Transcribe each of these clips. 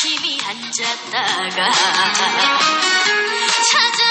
심히 앉았다가 찾아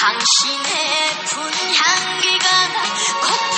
당신의 분향기가 나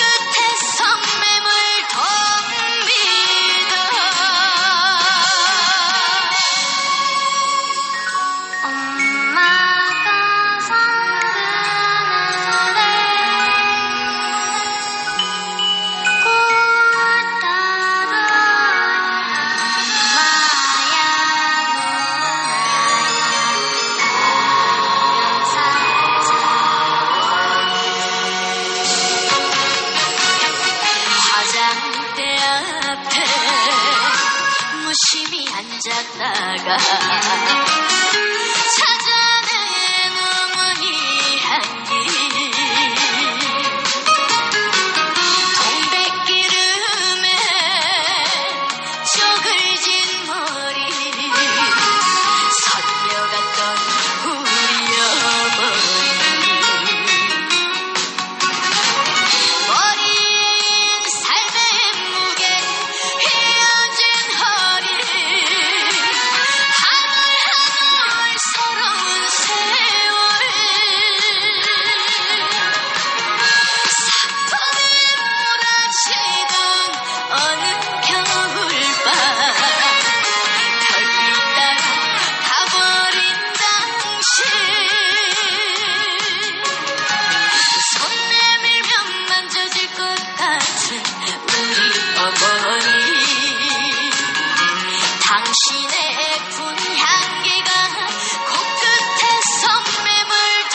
열심히 앉았다가. 찾아 당신의 군 향기가 코끝에서 매물덮니다.